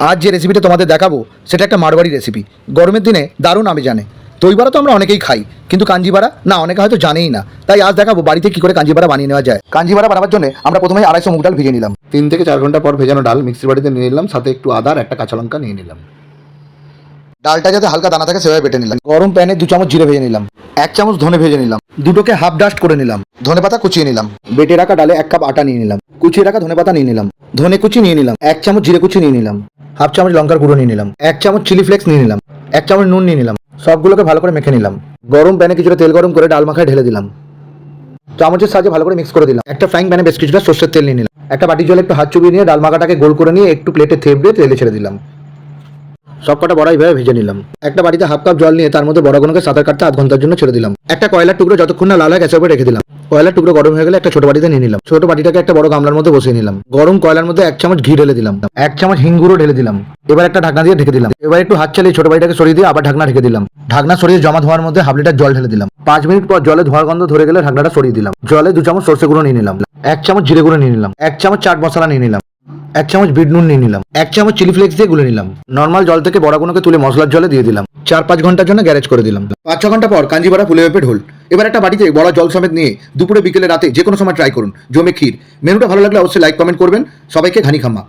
আজ যে রেসিপিটা তোমাদের দেখাবো সেটা একটা মারবাড়ি রেসিপি গরমের দিনে দারুণ আমি জানে। দইবারা তো আমরা অনেকেই খাই কিন্তু কাঞ্জিবারা না অনেকে হয়তো জানেই না। তাই আজ দেখাবো বাড়িতে কি করে কাঞ্জিবারা বানিয়ে নেওয়া যায়। কাঞ্জিবারা বানাবার জন্য আমরা প্রথমে আড়াইশো মুগ ডাল ভেজে নিলাম। তিন থেকে চার ঘণ্টা পর ভেজানো ডাল মিক্সির বাড়িতে নিয়ে নিলাম সাথে একটু আদা আর একটা কাঁচা লঙ্কা নিয়ে নিলাম। ডালটা যাতে হালকা দানা থাকে সেভাবে বেটে নিলাম। গরম প্যানে দু চামচ জিরে ভেজে নিলাম। এক চামচ ধনে ভেজে নিলাম। দুটোকে হাফ ডাস্ট করে নিলাম। ধনে পাতা কুচিয়ে নিলাম। বেটে রাখা ডালে এক কাপ আটা নিয়ে নিলাম। কুচিয়ে রাখা ধনে পাতা নিয়ে নিলাম। ধনে কুচি নিয়ে নিলাম। এক চামচ জিরে কুচি নিয়ে নিলাম। হাফ চামচ লঙ্কার গুঁড়ো নিয়ে নিলাম, এক চামচ চিলি ফ্লেক্স নিয়ে নিলাম, এক চামচ নুন নিয়ে নিলাম, সবগুলোকে ভালো করে মেখে নিলাম। গরম প্যানে কিছুটা তেল গরম করে ডাল মাখায় ঢেলে দিলাম। চামচের সাহায্যে ভালো করে মিক্স করে দিলাম। একটা ফ্রাইং প্যানে বেশ কিছুটা সর্ষের তেল নিয়ে নিলাম। একটা বাটি জলে একটু হাত চুবিয়ে নিয়ে ডাল মাখাটাকে গোল করে নিয়ে একটু প্লেটে থেপ দিয়ে তেলে ছেড়ে দিলাম। সব কটা বড়াই ভাবে ভেজে নিলাম। একটা বাড়িতে হাফ কাপ জল নিয়ে তার মধ্যে বড়গুলোকে সাঁতার কাটতে আধ ঘণ্টার জন্য ছেড়ে দিলাম। একটা কয়লার টুকরো যতক্ষণ না লাল হয় গ্যাসের উপরে রেখে দিলাম। কয়লার টুকরো গরম হয়ে গেলে একটা ছোট বাটিতে নিয়ে নিলাম। ছোট বাটিটাকে একটা বড় গামলার মধ্যে বসিয়ে নিলাম। গরম কয়লার মধ্যে এক চামচ ঘি ঢেলে দিলাম। এক চামচ হিঙ্গুরও ঢেলে দিলাম। এবার একটা ঢাকনা দিয়ে ঢেকে দিলাম। এবার একটু হাত চালিয়ে ছোট বাটিটাকে সরিয়ে দিয়ে আবার ঢাকনা ঢেকে দিলাম। ঢাকনা সরিয়ে জমা ধোয়ার মধ্যে হাফ লিটার জল ঢেলে দিলাম। পাঁচ মিনিট পর জলে ধোয়ার গন্ধ ধরে গেলে ঢাকনাটা সরিয়ে দিলাম। জলে দু চামচ সর্ষে গুঁড়ো নিয়ে নিলাম। এক চামচ জিরে গুঁড়ো নিয়ে নিলাম। এক চামচ চাট মশলা নিয়ে নিলাম। এক চামচ বিট নুন নিয়ে নিলাম। এক চামচ চিলি ফ্লেক্স দিয়ে গুলে নিলাম। নর্মাল জল থেকে বড়াগুলোকে তুলে মশলার জলে দিয়ে দিলাম। চার পাঁচ ঘণ্টার জন্য গ্যারেজ করে দিলাম। পাঁচ ছ ঘণ্টা পর কাঞ্জিবাড়া ফুলে ভেপে ঢোল। এবার একটা বাড়িতে বড় জল সমেত নিয়ে দুপুরে বিকেলে রাতে যে কোনো সময় ট্রাই করুন। জমে ক্ষীর। মেনুটা ভালো লাগলে অবশ্যই লাইক কমেন্ট করবেন। সবাইকে ঘানি খাম্মা।